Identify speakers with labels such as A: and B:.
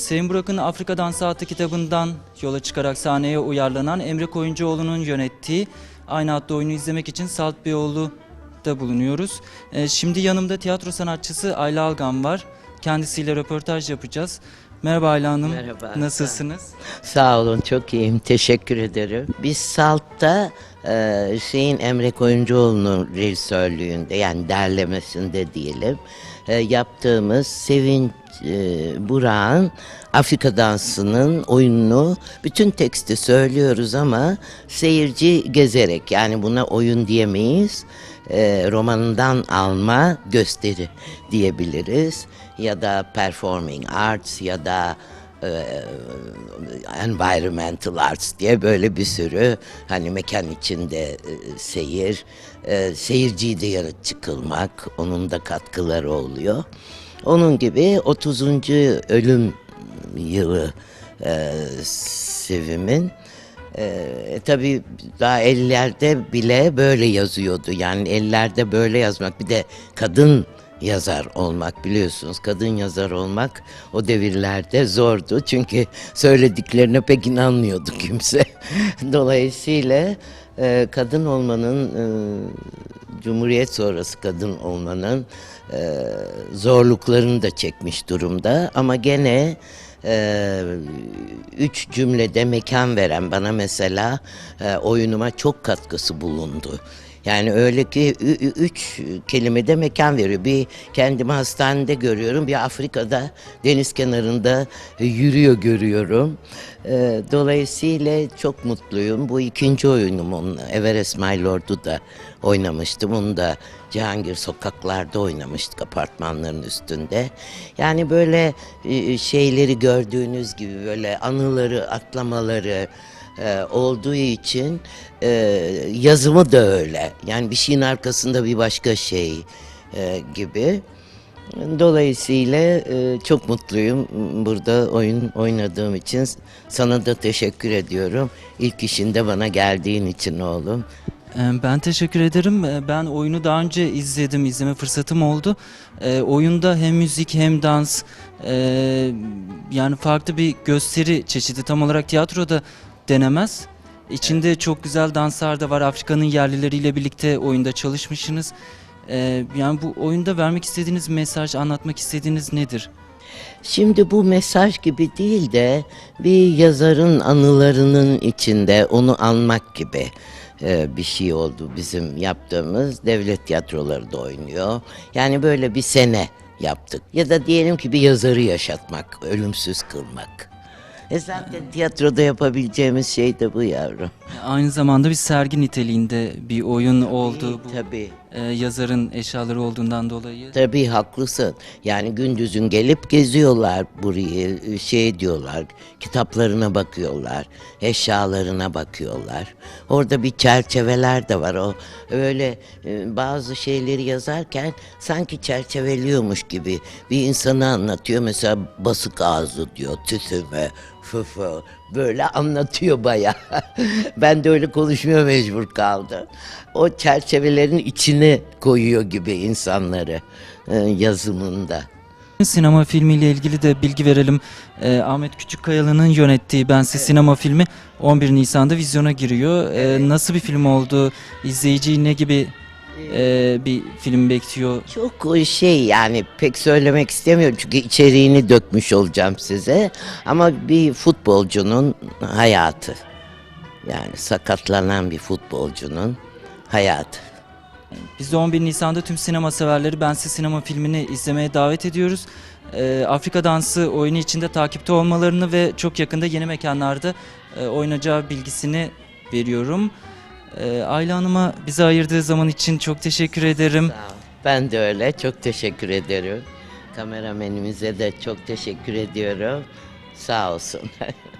A: Sayın Burak'ın Afrika Dansı adlı kitabından yola çıkarak sahneye uyarlanan Emre Koyuncuoğlu'nun yönettiği aynı adlı oyunu izlemek için Salt Beyoğlu'da bulunuyoruz. Ee, şimdi yanımda tiyatro sanatçısı Ayla Algan var. Kendisiyle röportaj yapacağız. Merhaba Ayla Hanım.
B: Merhaba.
A: Nasılsınız?
B: Sağ olun, çok iyiyim. Teşekkür ederim. Biz Salt'ta e, Hüseyin Emre Koyuncuoğlu'nun rejisörlüğünde yani derlemesinde diyelim e, yaptığımız Sevinç e, Burak'ın Afrika dansının oyununu bütün teksti söylüyoruz ama seyirci gezerek yani buna oyun diyemeyiz. E, romanından alma gösteri diyebiliriz ya da performing arts ya da environmental arts diye böyle bir sürü hani mekan içinde e, seyir, e, seyirciyi de yaratıcı kılmak, onun da katkıları oluyor. Onun gibi 30. ölüm yılı e, Sevim'in e, tabii daha ellerde bile böyle yazıyordu. Yani ellerde böyle yazmak bir de kadın yazar olmak biliyorsunuz. Kadın yazar olmak o devirlerde zordu. Çünkü söylediklerine pek inanmıyordu kimse. Dolayısıyla e, kadın olmanın, e, Cumhuriyet sonrası kadın olmanın e, zorluklarını da çekmiş durumda. Ama gene e, üç cümlede mekan veren bana mesela e, oyunuma çok katkısı bulundu. Yani öyle ki üç kelimede mekan veriyor. Bir kendimi hastanede görüyorum, bir Afrika'da deniz kenarında yürüyor görüyorum. E, dolayısıyla çok mutluyum. Bu ikinci oyunum onun. Everest My Lord'u da oynamıştım. Onu da Cihangir sokaklarda oynamıştık apartmanların üstünde. Yani böyle şeyleri gördüğünüz gibi böyle anıları, atlamaları, e, olduğu için e, yazımı da öyle. Yani bir şeyin arkasında bir başka şey e, gibi. Dolayısıyla e, çok mutluyum burada oyun oynadığım için. Sana da teşekkür ediyorum. İlk işinde bana geldiğin için oğlum.
A: Ee, Ben teşekkür ederim. Ee, Ben oyunu daha önce izledim, izleme fırsatım oldu. Ee, oyunda hem müzik hem dans, e, yani farklı bir gösteri çeşidi. Tam olarak tiyatroda denemez. İçinde çok güzel danslar da var. Afrika'nın yerlileriyle birlikte oyunda çalışmışsınız. Ee, yani bu oyunda vermek istediğiniz mesaj, anlatmak istediğiniz nedir?
B: Şimdi bu mesaj gibi değil de bir yazarın anılarının içinde onu anmak gibi e, bir şey oldu bizim yaptığımız. Devlet tiyatroları da oynuyor. Yani böyle bir sene yaptık. Ya da diyelim ki bir yazarı yaşatmak, ölümsüz kılmak. E zaten tiyatroda yapabileceğimiz şey de bu yavrum.
A: Aynı zamanda bir sergi niteliğinde bir oyun oldu. Bu
B: Tabii.
A: e, yazarın eşyaları olduğundan dolayı.
B: Tabii haklısın. Yani gündüzün gelip geziyorlar burayı, şey diyorlar, kitaplarına bakıyorlar, eşyalarına bakıyorlar. Orada bir çerçeveler de var. O öyle e, bazı şeyleri yazarken sanki çerçeveliyormuş gibi bir insanı anlatıyor. Mesela basık ağzı diyor, fıfı böyle anlatıyor bayağı. ben de öyle konuşmaya mecbur kaldım. O çerçevelerin içine koyuyor gibi insanları e, yazımında.
A: Sinema filmiyle ilgili de bilgi verelim. Ee, Ahmet Küçükkayalı'nın yönettiği Bensiz Sinema filmi 11 Nisan'da vizyona giriyor. Ee, nasıl bir film oldu? İzleyiciyi ne gibi e, bir film bekliyor?
B: Çok şey yani pek söylemek istemiyorum çünkü içeriğini dökmüş olacağım size. Ama bir futbolcunun hayatı. Yani sakatlanan bir futbolcunun hayatı.
A: Biz de 11 Nisan'da tüm sinema severleri Bensiz Sinema filmini izlemeye davet ediyoruz. Ee, Afrika Dansı oyunu içinde takipte olmalarını ve çok yakında yeni mekanlarda e, oynayacağı bilgisini veriyorum. Ee, Ayla Hanım'a bize ayırdığı zaman için çok teşekkür ederim.
B: Ben de öyle. Çok teşekkür ederim. Kameramenimize de çok teşekkür ediyorum. Sağ olsun.